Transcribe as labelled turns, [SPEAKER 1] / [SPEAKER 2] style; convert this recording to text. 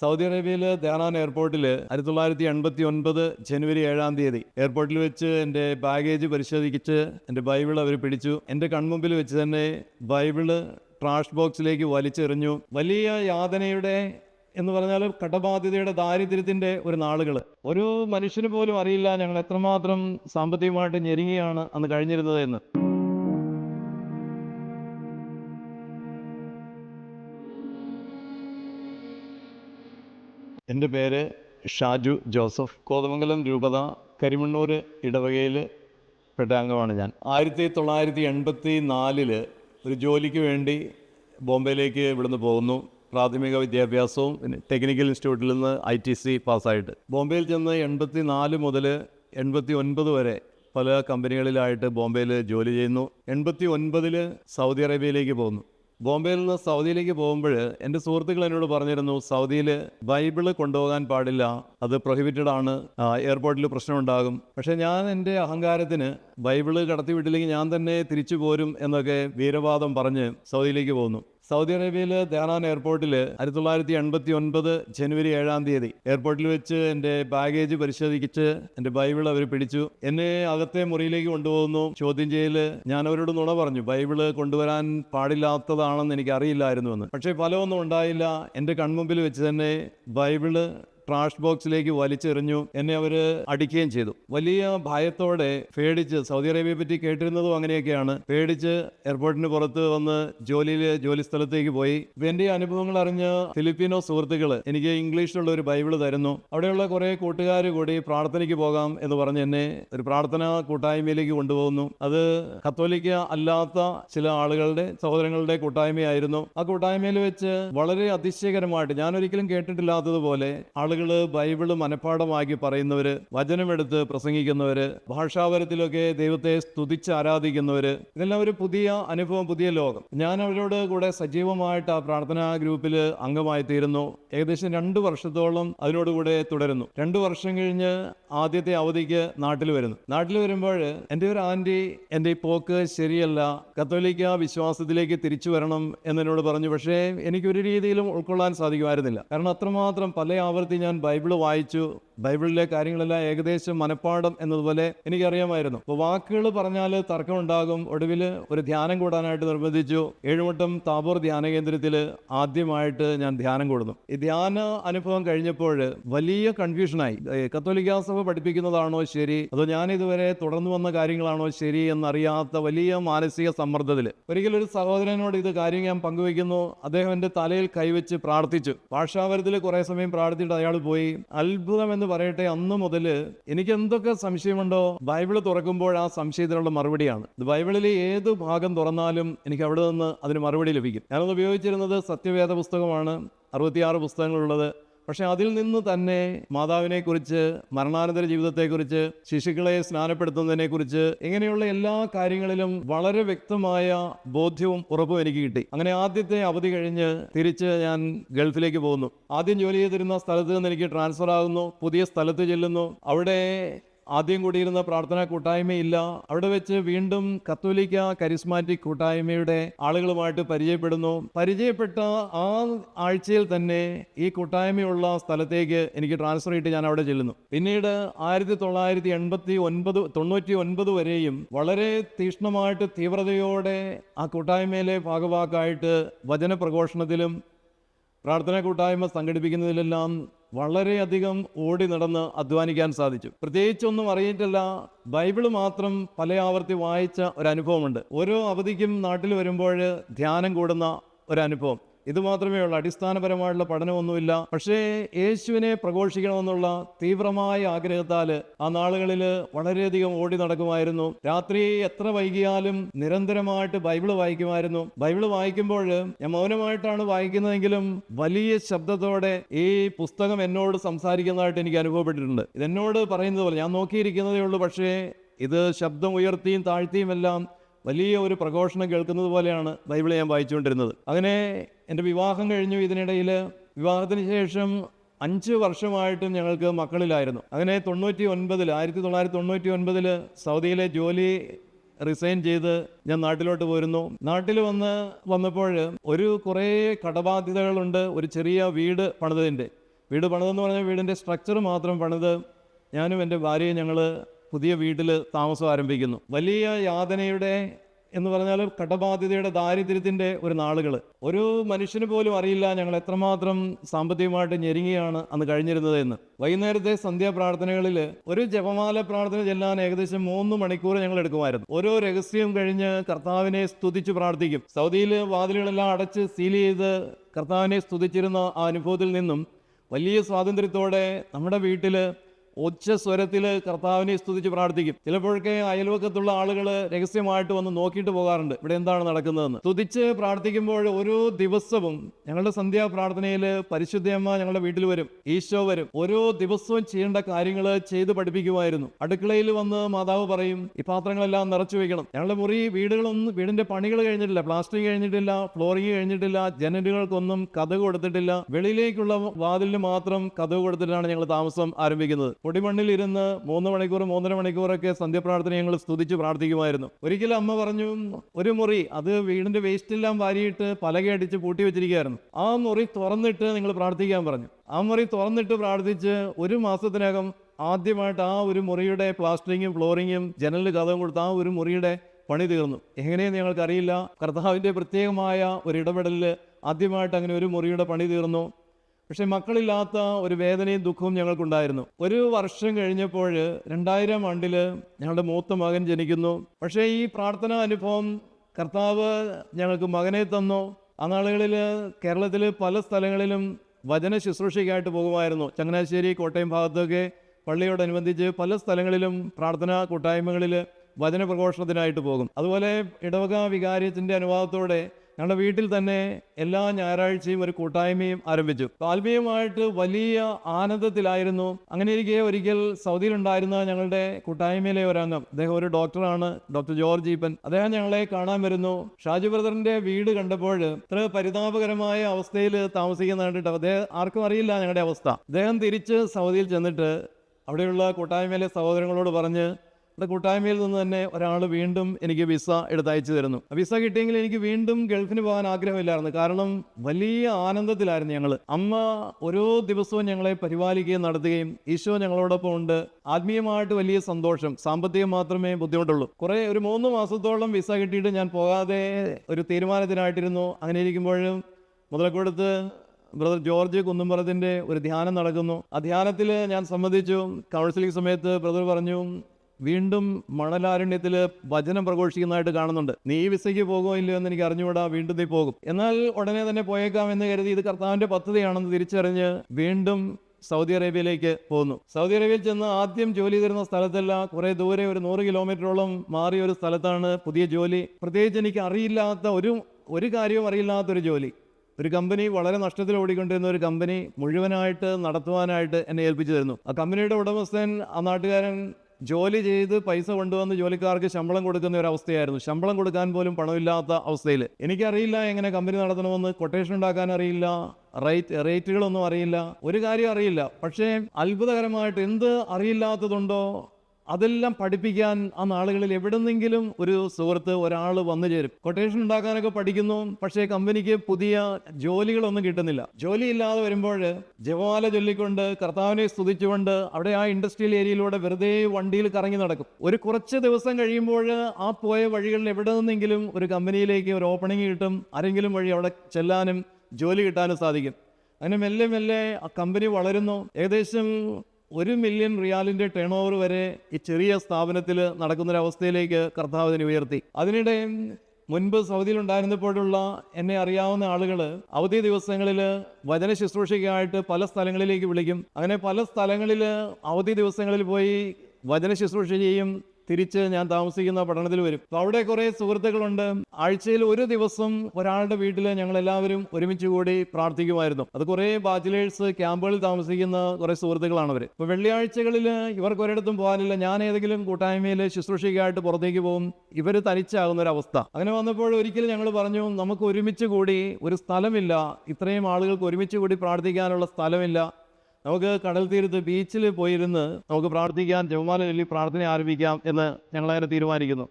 [SPEAKER 1] Saudi അറേബ്യയിൽ Dhahran എയർപോർട്ടിൽ ആയിരത്തി തൊള്ളായിരത്തി എൺപത്തി ഒൻപത് ജനുവരി ഏഴാം തീയതി എയർപോർട്ടിൽ വെച്ച് എന്റെ ബാഗേജ് പരിശോധിച്ച് എന്റെ ബൈബിൾ അവർ പിടിച്ചു. എന്റെ കൺമുമ്പിൽ വെച്ച് തന്നെ ബൈബിൾ ട്രാഷ് ബോക്സിലേക്ക് വലിച്ചെറിഞ്ഞു. വലിയ യാതനയുടെ എന്ന് പറഞ്ഞാൽ കടബാധ്യതയുടെ ദാരിദ്ര്യത്തിന്റെ ഒരു നാളുകൾ. ഒരു മനുഷ്യന് പോലും അറിയില്ല ഞങ്ങൾ എത്രമാത്രം സാമ്പത്തികമായിട്ട് ഞെരുങ്ങിയാണ് അന്ന് കഴിഞ്ഞിരുന്നത് എന്ന്. എന്റെ പേര് ഷാജു ജോസഫ്. കോതമംഗലം രൂപത കരിമണ്ണൂർ ഇടവകയിൽ പെട്ട അംഗമാണ് ഞാൻ. ആയിരത്തി തൊള്ളായിരത്തി എൺപത്തി നാലിൽ ഒരു ജോലിക്ക് വേണ്ടി ബോംബെയിലേക്ക് ഇവിടുന്ന് പോകുന്നു. പ്രാഥമിക വിദ്യാഭ്യാസവും പിന്നെ ടെക്നിക്കൽ ഇൻസ്റ്റിറ്റ്യൂട്ടിൽ നിന്ന് ഐ ടി സി പാസ്സായിട്ട്. ബോംബെയിൽ ചെന്ന് എൺപത്തി നാല് മുതൽ എൺപത്തി ഒൻപത് വരെ പല കമ്പനികളിലായിട്ട് ബോംബെയിൽ ജോലി ചെയ്യുന്നു. എൺപത്തി ഒൻപതിൽ സൗദി അറേബ്യയിലേക്ക് പോകുന്നു. ബോംബെയിൽ നിന്ന് സൗദിയിലേക്ക് പോകുമ്പോൾ എന്റെ സുഹൃത്തുക്കൾ എന്നോട് പറഞ്ഞിരുന്നു സൗദിയിൽ ബൈബിൾ കൊണ്ടുപോകാൻ പാടില്ല അത് പ്രൊഹിബിറ്റഡ് ആണ് എയർപോർട്ടിൽ പ്രശ്നമുണ്ടാകും. പക്ഷേ ഞാൻ എന്റെ അഹങ്കാരത്തിന് ബൈബിൾ കടത്തി വിട്ടില്ലെങ്കിൽ ഞാൻ തന്നെ തിരിച്ചു പോരും എന്നൊക്കെ വീരവാദം പറഞ്ഞ് സൗദിയിലേക്ക് പോകുന്നു സൗദി അറേബ്യയിൽ ദഹ്റാൻ എയർപോർട്ടിൽ ആയിരത്തി തൊള്ളായിരത്തി എൺപത്തി ഒൻപത് ജനുവരി ഏഴാം തീയതി എയർപോർട്ടിൽ വെച്ച് എന്റെ ബാഗേജ് പരിശോധിച്ച് എന്റെ ബൈബിൾ അവർ പിടിച്ചു. എന്നെ അകത്തെ മുറിയിലേക്ക് കൊണ്ടുപോകുന്നു. ചോദ്യം ചെയ്യൽ ഞാൻ അവരോട് നുണ പറഞ്ഞു ബൈബിൾ കൊണ്ടുവരാൻ പാടില്ലാത്തതാണെന്ന് എനിക്ക് അറിയില്ലായിരുന്നു എന്ന് പക്ഷേ ഫലമൊന്നും ഉണ്ടായില്ല. എന്റെ കൺമുമ്പിൽ വെച്ച് തന്നെ ബൈബിൾ ട്രാഷ് ബോക്സിലേക്ക് വലിച്ചെറിഞ്ഞു. എന്നെ അവർ അടിക്കുകയും ചെയ്തു. വലിയ ഭയത്തോടെ പേടിച്ച് സൗദി അറേബ്യയെ പറ്റി കേട്ടിരുന്നതും അങ്ങനെയൊക്കെയാണ്. പേടിച്ച് എയർപോർട്ടിന് പുറത്ത് വന്ന് ജോലിയിൽ ജോലി സ്ഥലത്തേക്ക് പോയി. എന്റെ അനുഭവങ്ങൾ അറിഞ്ഞ ഫിലിപ്പീനോ സുഹൃത്തുക്കൾ എനിക്ക് ഇംഗ്ലീഷിലുള്ള ഒരു ബൈബിൾ തരുന്നു. അവിടെയുള്ള കുറേ കൂട്ടുകാർ കൂടി പ്രാർത്ഥനയ്ക്ക് പോകാം എന്ന് പറഞ്ഞ് എന്നെ ഒരു പ്രാർത്ഥന കൂട്ടായ്മയിലേക്ക് കൊണ്ടുപോകുന്നു. അത് കത്തോലിക്ക അല്ലാത്ത ചില ആളുകളുടെ സഹോദരങ്ങളുടെ കൂട്ടായ്മയായിരുന്നു. ആ കൂട്ടായ്മയിൽ വെച്ച് വളരെ അതിശയകരമായിട്ട് ഞാൻ ഒരിക്കലും കേട്ടിട്ടില്ലാത്തതുപോലെ ആളുകൾ ബൈബിൾ മനഃപ്പാഠമാക്കി പറയുന്നവർ വചനമെടുത്ത് പ്രസംഗിക്കുന്നവർ ഭാഷാപരത്തിലൊക്കെ ദൈവത്തെ സ്തുതിച്ച് ആരാധിക്കുന്നവർ ഇതെല്ലാം ഒരു പുതിയ അനുഭവം പുതിയ ലോകം. ഞാൻ അവരോട് കൂടെ സജീവമായിട്ട് ആ പ്രാർത്ഥനാ ഗ്രൂപ്പിൽ അംഗമായി തീരുന്നു ഏകദേശം രണ്ട് വർഷത്തോളം അതിനോടുകൂടെ തുടരുന്നു. രണ്ട് വർഷം കഴിഞ്ഞ് ആദ്യത്തെ അവധിക്ക് നാട്ടിൽ വരുന്നു. നാട്ടിൽ വരുമ്പോൾ എന്റെ ഒരു ആന്റി എന്റെ ഈ പോക്ക് ശരിയല്ല കത്തോലിക്ക വിശ്വാസത്തിലേക്ക് തിരിച്ചു വരണം എന്നോട് പറഞ്ഞു. പക്ഷേ എനിക്കൊരു രീതിയിലും ഉൾക്കൊള്ളാൻ സാധിക്കുമായിരുന്നില്ല. കാരണം അത്രമാത്രം പല ആവർത്തി ഞാൻ ബൈബിൾ വായിച്ചു. ബൈബിളിലെ കാര്യങ്ങളെല്ലാം ഏകദേശം മനഃപ്പാടം എന്നതുപോലെ എനിക്കറിയാമായിരുന്നു. അപ്പോൾ വാക്കുകൾ പറഞ്ഞാൽ തർക്കമുണ്ടാകും. ഒടുവിൽ ഒരു ധ്യാനം കൂടാനായിട്ട് നിർബന്ധിച്ചു. ഏഴുവട്ടം താബോർ ധ്യാന കേന്ദ്രത്തിൽ ആദ്യമായിട്ട് ഞാൻ ധ്യാനം കൂടുന്നു. ഈ ധ്യാന അനുഭവം കഴിഞ്ഞപ്പോൾ വലിയ കൺഫ്യൂഷനായി. കത്തോലിക്കാ സഭ പഠിപ്പിക്കുന്നതാണോ ശരി? അതോ ഞാൻ ഇതുവരെ തുടർന്നു വന്ന കാര്യങ്ങളാണോ ശരി എന്നറിയാത്ത വലിയ മാനസിക സമ്മർദ്ദത്തിൽ. ഒരിക്കലും ഒരു സഹോദരനോട് ഇത് കാര്യം ഞാൻ പങ്കുവയ്ക്കുന്നു. അദ്ദേഹം എന്റെ തലയിൽ കൈവച്ച് പ്രാർത്ഥിച്ചു. ഭാഷാപരത്തിൽ കുറേ സമയം പ്രാർത്ഥിച്ചിട്ട് അയാൾ പോയി. അത്ഭുതം എന്ന് പറയട്ടെ അന്ന് മുതൽ എനിക്ക് എന്തൊക്കെ സംശയമുണ്ടോ ബൈബിൾ തുറക്കുമ്പോൾ ആ സംശയത്തിനുള്ള മറുപടിയാണ്. ബൈബിളിലെ ഏത് ഭാഗം തുറന്നാലും എനിക്ക് അവിടെ നിന്ന് അതിന് മറുപടി ലഭിക്കും. ഞാനത് ഉപയോഗിച്ചിരുന്നത് സത്യവേദ പുസ്തകമാണ്. അറുപത്തിയാറ് പുസ്തകങ്ങളുള്ളത്. പക്ഷെ അതിൽ നിന്ന് തന്നെ മാതാവിനെക്കുറിച്ച് മരണാനന്തര ജീവിതത്തെക്കുറിച്ച് ശിശുക്കളെ സ്നാനപ്പെടുത്തുന്നതിനെക്കുറിച്ച് ഇങ്ങനെയുള്ള എല്ലാ കാര്യങ്ങളിലും വളരെ വ്യക്തമായ ബോധ്യവും ഉറപ്പും എനിക്ക് കിട്ടി. അങ്ങനെ ആദ്യത്തെ അവധി കഴിഞ്ഞ് തിരിച്ച് ഞാൻ ഗൾഫിലേക്ക് പോകുന്നു. ആദ്യം ജോലി ചെയ്തിരുന്ന സ്ഥലത്ത് നിന്ന് എനിക്ക് ട്രാൻസ്ഫർ ആകുന്നു പുതിയ സ്ഥലത്ത് ചെല്ലുന്നു. അവിടെ ആദ്യം കൂടിയിരുന്ന പ്രാർത്ഥനാ കൂട്ടായ്മയില്ല. അവിടെ വെച്ച് വീണ്ടും കത്തോലിക്ക കരിസ്മാറ്റിക് കൂട്ടായ്മയുടെ ആളുകളുമായിട്ട് പരിചയപ്പെടുന്നു. പരിചയപ്പെട്ട ആ ആഴ്ചയിൽ തന്നെ ഈ കൂട്ടായ്മയുള്ള സ്ഥലത്തേക്ക് എനിക്ക് ട്രാൻസ്ഫർ ചെയ്തിട്ട് ഞാൻ അവിടെ ചെല്ലുന്നു. പിന്നീട് ആയിരത്തി തൊള്ളായിരത്തി എൺപത്തി ഒൻപത് തൊണ്ണൂറ്റി ഒൻപത് വരെയും വളരെ തീക്ഷ്ണമായിട്ട് തീവ്രതയോടെ ആ കൂട്ടായ്മയിലെ ഭാഗവാക്കായിട്ട് വചന പ്രഘോഷണത്തിലും പ്രാർത്ഥനാ കൂട്ടായ്മ സംഘടിപ്പിക്കുന്നതിലെല്ലാം വളരെയധികം ഓടി നടന്ന് അധ്വാനിക്കാൻ സാധിച്ചു. പ്രത്യേകിച്ചൊന്നും അറിയിട്ടില്ല ബൈബിൾ മാത്രം പല ആവർത്തി വായിച്ച ഒരു അനുഭവമുണ്ട് ഓരോ അവധിക്കും നാട്ടിൽ വരുമ്പോൾ ധ്യാനം കൂടുന്ന ഒരു അനുഭവം ഇത് മാത്രമേ ഉള്ളൂ. അടിസ്ഥാനപരമായുള്ള പഠനമൊന്നുമില്ല. പക്ഷേ യേശുവിനെ പ്രഘോഷിക്കണമെന്നുള്ള തീവ്രമായ ആഗ്രഹത്താൽ ആ നാളുകളിൽ വളരെയധികം ഓടി നടക്കുമായിരുന്നു. രാത്രി എത്ര വൈകിയാലും നിരന്തരമായിട്ട് ബൈബിൾ വായിക്കുമായിരുന്നു. ബൈബിൾ വായിക്കുമ്പോൾ ഞാൻ മൗനമായിട്ടാണ് വായിക്കുന്നതെങ്കിലും വലിയ ശബ്ദത്തോടെ ഈ പുസ്തകം എന്നോട് സംസാരിക്കുന്നതായിട്ട് എനിക്ക് അനുഭവപ്പെട്ടിട്ടുണ്ട്. ഇതെന്നോട് പറയുന്നത് പോലെ ഞാൻ നോക്കിയിരിക്കുന്നതേ ഉള്ളൂ പക്ഷേ ഇത് ശബ്ദം ഉയർത്തിയും താഴ്ത്തിയും എല്ലാം വലിയ ഒരു പ്രഘോഷണം കേൾക്കുന്നത് പോലെയാണ് ബൈബിൾ ഞാൻ വായിച്ചുകൊണ്ടിരുന്നത്. അങ്ങനെ എന്റെ വിവാഹം കഴിഞ്ഞു. ഇതിനിടയിൽ വിവാഹത്തിന് ശേഷം അഞ്ച് വർഷമായിട്ടും ഞങ്ങൾക്ക് മക്കളിലായിരുന്നു. അങ്ങനെ തൊണ്ണൂറ്റി ഒൻപതിൽ ആയിരത്തി തൊള്ളായിരത്തി തൊണ്ണൂറ്റി ഒൻപതിൽ സൗദിയിലെ ജോലി റിസൈൻ ചെയ്ത് ഞാൻ നാട്ടിലോട്ട് പോരുന്നു. നാട്ടിൽ വന്ന് വന്നപ്പോൾ ഒരു കുറേ കടബാധ്യതകളുണ്ട്. ഒരു ചെറിയ വീട് പണിതതിന്റെ. വീട് പണിതെന്ന് പറഞ്ഞാൽ വീടിന്റെ സ്ട്രക്ചർ മാത്രം പണിത് ഞാനും എന്റെ ഭാര്യയും ഞങ്ങൾ പുതിയ വീട്ടിൽ താമസം ആരംഭിക്കുന്നു. വലിയ യാതനയുടെ എന്ന് പറഞ്ഞാൽ കടബാധ്യതയുടെ ദാരിദ്ര്യത്തിന്റെ ഒരു നാളുകൾ ഒരു മനുഷ്യന് പോലും അറിയില്ല ഞങ്ങൾ എത്രമാത്രം സാമ്പത്തികമായിട്ട് ഞെരുങ്ങിയാണ് അന്ന് കഴിഞ്ഞിരുന്നത് എന്ന് വൈകുന്നേരത്തെ സന്ധ്യാപ്രാർത്ഥനകളിൽ ഒരു ജപമാല പ്രാർത്ഥന ചെല്ലാൻ ഏകദേശം മൂന്ന് മണിക്കൂർ ഞങ്ങൾ എടുക്കുമായിരുന്നു. ഓരോ രഹസ്യം കഴിഞ്ഞ് കർത്താവിനെ സ്തുതിച്ച് പ്രാർത്ഥിക്കും. സൗദിയിൽ വാതിലുകളെല്ലാം അടച്ച് സീൽ ചെയ്ത് കർത്താവിനെ സ്തുതിച്ചിരുന്ന ആ അനുഭവത്തിൽ നിന്നും വലിയ സ്വാതന്ത്ര്യത്തോടെ നമ്മുടെ വീട്ടിൽ ഉച്ച സ്വരത്തിൽ കർത്താവിനെ സ്തുതിച്ച് പ്രാർത്ഥിക്കും. ചിലപ്പോഴൊക്കെ അയൽവക്കത്തുള്ള ആളുകൾ രഹസ്യമായിട്ട് വന്ന് നോക്കിയിട്ട് പോകാറുണ്ട്. ഇവിടെ എന്താണ് നടക്കുന്നതെന്ന്. സ്തുതിച്ച് പ്രാർത്ഥിക്കുമ്പോൾ ഓരോ ദിവസവും ഞങ്ങളുടെ സന്ധ്യാ പ്രാർത്ഥനയിൽ പരിശുദ്ധയമ്മ ഞങ്ങളുടെ വീട്ടിൽ വരും. ഈശോ വരും. ഓരോ ദിവസവും ചെയ്യേണ്ട കാര്യങ്ങൾ ചെയ്ത് പഠിപ്പിക്കുമായിരുന്നു. അടുക്കളയിൽ വന്ന് മാതാവ് പറയും ഈ പാത്രങ്ങളെല്ലാം നിറച്ചു വെക്കണം. ഞങ്ങളുടെ മുറി വീടുകളൊന്നും വീടിന്റെ പണികൾ കഴിഞ്ഞിട്ടില്ല. പ്ലാസ്റ്ററിങ് കഴിഞ്ഞിട്ടില്ല ഫ്ലോറിങ് കഴിഞ്ഞിട്ടില്ല ജനലുകൾക്കൊന്നും കഥ കൊടുത്തിട്ടില്ല. വെളിയിലേക്കുള്ള വാതിലിന് മാത്രം കഥ കൊടുത്തിട്ടാണ് ഞങ്ങൾ താമസം ആരംഭിക്കുന്നത്. പൊടിമണ്ണിൽ ഇരുന്ന് മൂന്ന് മണിക്കൂർ മൂന്നര മണിക്കൂറൊക്കെ സന്ധ്യപ്രാർത്ഥന ഞങ്ങൾ സ്തുതിച്ച് പ്രാർത്ഥിക്കുമായിരുന്നു. ഒരിക്കലും അമ്മ പറഞ്ഞു ഒരു മുറി അത് വീടിന്റെ വേസ്റ്റ് എല്ലാം വാരിയിട്ട് പലകയടിച്ച് പൂട്ടി വെച്ചിരിക്കുകയായിരുന്നു. ആ മുറി തുറന്നിട്ട് നിങ്ങൾ പ്രാർത്ഥിക്കാൻ പറഞ്ഞു. ആ മുറി തുറന്നിട്ട് പ്രാർത്ഥിച്ച് ഒരു മാസത്തിനകം ആദ്യമായിട്ട് ആ ഒരു മുറിയുടെ പ്ലാസ്റ്ററിങ്ങും ഫ്ലോറിങ്ങും ജനലിന് കഥവും കൊടുത്ത് ആ ഒരു മുറിയുടെ പണി തീർന്നു. എങ്ങനെയെന്ന് ഞങ്ങൾക്കറിയില്ല. കർത്താവിന്റെ പ്രത്യേകമായ ഒരു ഇടപെടലിൽ ആദ്യമായിട്ട് അങ്ങനെ ഒരു മുറിയുടെ പണി തീർന്നു. പക്ഷെ മക്കളില്ലാത്ത ഒരു വേദനയും ദുഃഖവും ഞങ്ങൾക്കുണ്ടായിരുന്നു. ഒരു വർഷം കഴിഞ്ഞപ്പോൾ രണ്ടായിരം ആണ്ടിൽ ഞങ്ങളുടെ മൂത്ത മകൻ ജനിക്കുന്നു. പക്ഷേ ഈ പ്രാർത്ഥനാ അനുഭവം കർത്താവ് ഞങ്ങൾക്ക് മകനെ തന്നു. ആ നാളുകളിൽ കേരളത്തിൽ പല സ്ഥലങ്ങളിലും വചന ശുശ്രൂഷയ്ക്കായിട്ട് പോകുമായിരുന്നു. ചങ്ങനാശ്ശേരി കോട്ടയം ഭാഗത്തൊക്കെ പള്ളിയോടനുബന്ധിച്ച് പല സ്ഥലങ്ങളിലും പ്രാർത്ഥനാ കൂട്ടായ്മകളിൽ വചന പ്രഘോഷണത്തിനായിട്ട് പോകും. അതുപോലെ ഇടവക വികാരത്തിന്റെ അനുവാദത്തോടെ ഞങ്ങളുടെ വീട്ടിൽ തന്നെ എല്ലാ ഞായറാഴ്ചയും ഒരു കൂട്ടായ്മയും ആരംഭിച്ചു. ആത്മീയമായിട്ട് വലിയ ആനന്ദത്തിലായിരുന്നു. അങ്ങനെ ഇരിക്കെ ഒരിക്കൽ സൗദിയിലുണ്ടായിരുന്ന ഞങ്ങളുടെ കൂട്ടായ്മയിലെ ഒരംഗം. അദ്ദേഹം ഒരു ഡോക്ടറാണ് ഡോക്ടർ ജോർജ് ഈപ്പൻ. അദ്ദേഹം ഞങ്ങളെ കാണാൻ വരുന്നു. ഷാജു ബ്രദറിന്റെ വീട് കണ്ടപ്പോൾ ഇത്ര പരിതാപകരമായ അവസ്ഥയിൽ താമസിക്കുന്ന കണ്ടിട്ട് അദ്ദേഹം ആർക്കും അറിയില്ല ഞങ്ങളുടെ അവസ്ഥ. അദ്ദേഹം തിരിച്ച് സൗദിയിൽ ചെന്നിട്ട് അവിടെയുള്ള കൂട്ടായ്മയിലെ സഹോദരങ്ങളോട് പറഞ്ഞ് ഇവിടെ കൂട്ടായ്മയിൽ നിന്ന് തന്നെ ഒരാൾ വീണ്ടും എനിക്ക് വിസ എടുത്തയച്ചു തരുന്നു. വിസ കിട്ടിയെങ്കിൽ എനിക്ക് വീണ്ടും ഗൾഫിന് പോകാൻ ആഗ്രഹമില്ലായിരുന്നു. കാരണം വലിയ ആനന്ദത്തിലായിരുന്നു ഞങ്ങൾ. അമ്മ ഓരോ ദിവസവും ഞങ്ങളെ പരിപാലിക്കുകയും നടത്തുകയും ഈശോ ഞങ്ങളോടൊപ്പം ഉണ്ട്. ആത്മീയമായിട്ട് വലിയ സന്തോഷം. സാമ്പത്തികം മാത്രമേ ബുദ്ധിമുട്ടുള്ളൂ. കുറേ ഒരു മൂന്ന് മാസത്തോളം വിസ കിട്ടിയിട്ട് ഞാൻ പോകാതെ ഒരു തീരുമാനത്തിനായിട്ടിരുന്നു. അങ്ങനെ ഇരിക്കുമ്പോഴും മുതലക്കൊടുത്ത് ബ്രദർ ജോർജ് കുന്നുംപുറത്തിന്റെ ഒരു ധ്യാനം നടക്കുന്നു. ആ ധ്യാനത്തിൽ ഞാൻ സംബന്ധിച്ചു കൗൺസിലിംഗ് സമയത്ത് ബ്രദർ പറഞ്ഞു വീണ്ടും മണലാരണ്യത്തിൽ വചനം പ്രഘോഷിക്കുന്നതായിട്ട് കാണുന്നുണ്ട്. നീ ഈ വിസയ്ക്ക് പോകുമോ ഇല്ലയോ എന്ന് എനിക്ക് അറിഞ്ഞുകൂടാ വീണ്ടും നീ പോകും. എന്നാൽ ഉടനെ തന്നെ പോയേക്കാം എന്ന് കരുതി ഇത് കർത്താവിന്റെ പദ്ധതിയാണെന്ന് തിരിച്ചറിഞ്ഞ് വീണ്ടും സൗദി അറേബ്യയിലേക്ക് പോകുന്നു സൗദി അറേബ്യയിൽ ചെന്ന് ആദ്യം ജോലി തരുന്ന സ്ഥലത്തല്ല കുറേ ദൂരെ ഒരു നൂറ് കിലോമീറ്ററോളം മാറിയ ഒരു സ്ഥലത്താണ് പുതിയ ജോലി. പ്രത്യേകിച്ച് എനിക്ക് അറിയില്ലാത്ത ഒരു ഒരു കാര്യവും അറിയില്ലാത്തൊരു ജോലി. ഒരു കമ്പനി വളരെ നഷ്ടത്തിൽ ഓടിക്കൊണ്ടിരുന്ന ഒരു കമ്പനി മുഴുവനായിട്ട് നടത്തുവാനായിട്ട് എന്നെ ഏൽപ്പിച്ചു തരുന്നു. ആ കമ്പനിയുടെ ഉടമസ്ഥൻ ആ നാട്ടുകാരൻ ജോലി ചെയ്ത് പൈസ കൊണ്ടുവന്ന് ജോലിക്കാർക്ക് ശമ്പളം കൊടുക്കുന്ന ഒരു അവസ്ഥയായിരുന്നു. ശമ്പളം കൊടുക്കാൻ പോലും പണമില്ലാത്ത അവസ്ഥയിൽ എനിക്കറിയില്ല എങ്ങനെ കമ്പനി നടത്തണമെന്ന്. കൊട്ടേഷൻ ഉണ്ടാക്കാൻ അറിയില്ല. റേറ്റ് റേറ്റുകളൊന്നും അറിയില്ല. ഒരു കാര്യം അറിയില്ല. പക്ഷേ അത്ഭുതകരമായിട്ട് എന്ത് അറിയില്ലാത്തതുണ്ടോ? അതെല്ലാം പഠിപ്പിക്കാൻ ആ നാളുകളിൽ എവിടെന്നെങ്കിലും ഒരു സുഹൃത്ത് ഒരാൾ വന്നു ചേരും. കൊട്ടേഷൻ ഉണ്ടാക്കാനൊക്കെ പഠിക്കുന്നു പക്ഷേ കമ്പനിക്ക് പുതിയ ജോലികളൊന്നും കിട്ടുന്നില്ല. ജോലിയില്ലാതെ വരുമ്പോൾ ജവാല ചൊല്ലിക്കൊണ്ട് കർത്താവിനെ സ്തുതിച്ചുകൊണ്ട് അവിടെ ആ ഇൻഡസ്ട്രിയൽ ഏരിയയിലൂടെ വെറുതെ വണ്ടിയിൽ കറങ്ങി നടക്കും. ഒരു കുറച്ച് ദിവസം കഴിയുമ്പോൾ ആ പോയ വഴികളിൽ എവിടെ നിന്നെങ്കിലും ഒരു കമ്പനിയിലേക്ക് ഒരു ഓപ്പണിംഗ് കിട്ടും. ആരെങ്കിലും വഴി അവിടെ ചെല്ലാനും ജോലി കിട്ടാനും സാധിക്കും. അങ്ങനെ മെല്ലെ മെല്ലെ ആ കമ്പനി വളരുന്നു. ഏകദേശം ഒരു മില്യൺ റിയാലിന്റെ ടേൺ ഓവർ വരെ ഈ ചെറിയ സ്ഥാപനത്തിൽ നടക്കുന്നൊരവസ്ഥയിലേക്ക് കർത്താവ് അതിനെ ഉയർത്തി. അതിനിടെ മുൻപ് സൗദിയിൽ ഉണ്ടായിരുന്നപ്പോഴുള്ള എന്നെ അറിയാവുന്ന ആളുകൾ അവധി ദിവസങ്ങളിൽ വചന ശുശ്രൂഷയ്ക്കായിട്ട് പല സ്ഥലങ്ങളിലേക്ക് വിളിക്കും. അങ്ങനെ പല സ്ഥലങ്ങളിൽ അവധി ദിവസങ്ങളിൽ പോയി വചന ശുശ്രൂഷ ചെയ്യും. തിരിച്ച് ഞാൻ താമസിക്കുന്ന പഠനത്തിൽ വരും. അപ്പോൾ അവിടെ കുറേ സുഹൃത്തുക്കളുണ്ട്. ആഴ്ചയിൽ ഒരു ദിവസം ഒരാളുടെ വീട്ടിൽ ഞങ്ങൾ എല്ലാവരും ഒരുമിച്ച് കൂടി പ്രാർത്ഥിക്കുമായിരുന്നു. അത് കുറേ ബാച്ചിലേഴ്സ് ക്യാമ്പുകളിൽ താമസിക്കുന്ന കുറേ സുഹൃത്തുക്കളാണ് അവർ അപ്പോൾ വെള്ളിയാഴ്ചകളിൽ ഇവർക്ക് ഒരിടത്തും പോകാനില്ല. ഞാൻ ഏതെങ്കിലും കൂട്ടായ്മയിൽ ശുശ്രൂഷയ്ക്കായിട്ട് പുറത്തേക്ക് പോകും. ഇവർ തനിച്ചാകുന്ന ഒരു അവസ്ഥ. അങ്ങനെ വന്നപ്പോൾ ഒരിക്കലും ഞങ്ങൾ പറഞ്ഞു നമുക്ക് ഒരുമിച്ച് കൂടി ഒരു സ്ഥലമില്ല. ഇത്രയും ആളുകൾക്ക് ഒരുമിച്ച് കൂടി പ്രാർത്ഥിക്കാനുള്ള സ്ഥലമില്ല. നമുക്ക് കടൽ തീരത്ത് ബീച്ചിൽ പോയിരുന്ന് നമുക്ക് പ്രാർത്ഥിക്കാം ജവമാല ചൊല്ലി പ്രാർത്ഥന ആരംഭിക്കാം എന്ന് ഞങ്ങളങ്ങനെ തീരുമാനിക്കുന്നു.